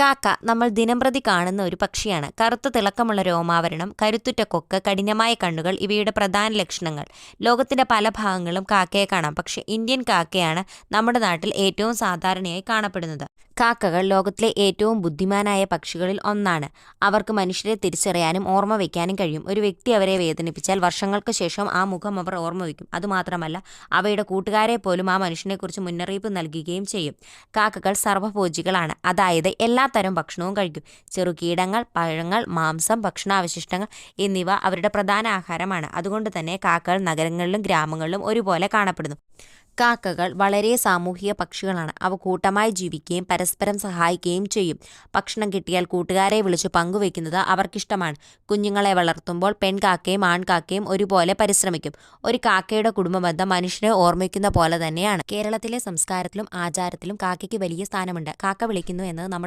കാക്ക നമ്മൾ ദിനംപ്രതി കാണുന്ന ഒരു പക്ഷിയാണ്. കറുത്ത തിളക്കമുള്ള രോമാവരണം കരുത്തുറ്റ കൊക്ക് കഠിനമായ കണ്ണുകൾ ഇവയുടെ പ്രധാന ലക്ഷണങ്ങൾ. ലോകത്തിന്റെ പല ഭാഗങ്ങളും കാക്കയെ കാണാം. പക്ഷേ ഇന്ത്യൻ കാക്കയാണ് നമ്മുടെ നാട്ടിൽ ഏറ്റവും സാധാരണയായി കാണപ്പെടുന്നത്. കാക്കകൾ ലോകത്തിലെ ഏറ്റവും ബുദ്ധിമാനായ പക്ഷികളിൽ ഒന്നാണ്. അവർക്ക് മനുഷ്യരെ തിരിച്ചറിയാനും ഓർമ്മ വയ്ക്കാനും കഴിയും. ഒരു വ്യക്തി അവരെ വേദനിപ്പിച്ചാൽ വർഷങ്ങൾക്ക് ശേഷം ആ മുഖം അവർ ഓർമ്മ വയ്ക്കും. അതുമാത്രമല്ല അവയുടെ കൂട്ടുകാരെ പോലും ആ മനുഷ്യനെക്കുറിച്ച് മുന്നറിയിപ്പ് നൽകുകയും ചെയ്യും. കാക്കകൾ സർവഭോജികളാണ് അതായത് എല്ലാത്തരം ഭക്ഷണവും കഴിക്കും. ചെറുകീടങ്ങൾ പഴങ്ങൾ മാംസം ഭക്ഷണാവശിഷ്ടങ്ങൾ എന്നിവ അവരുടെ പ്രധാന ആഹാരമാണ്. അതുകൊണ്ട് തന്നെ കാക്കകൾ നഗരങ്ങളിലും ഗ്രാമങ്ങളിലും ഒരുപോലെ കാണപ്പെടുന്നു. കാക്കകൾ വളരെ സാമൂഹിക പക്ഷികളാണ്. അവ കൂട്ടമായി ജീവിക്കുകയും പരസ്പരം സഹായിക്കുകയും ചെയ്യും. ഭക്ഷണം കിട്ടിയാൽ കൂട്ടുകാരെ വിളിച്ച് പങ്കുവെക്കുന്നത് അവർക്കിഷ്ടമാണ്. കുഞ്ഞുങ്ങളെ വളർത്തുമ്പോൾ പെൺകാക്കയും ആൺകാക്കയും ഒരുപോലെ പരിശ്രമിക്കും. ഒരു കാക്കയുടെ കുടുംബബന്ധം മനുഷ്യനെ ഓർമ്മിക്കുന്ന പോലെ തന്നെയാണ്. കേരളത്തിലെ സംസ്കാരത്തിലും ആചാരത്തിലും കാക്കയ്ക്ക് വലിയ സ്ഥാനമുണ്ട്. കാക്ക വിളിക്കുന്നു എന്നത് നമ്മുടെ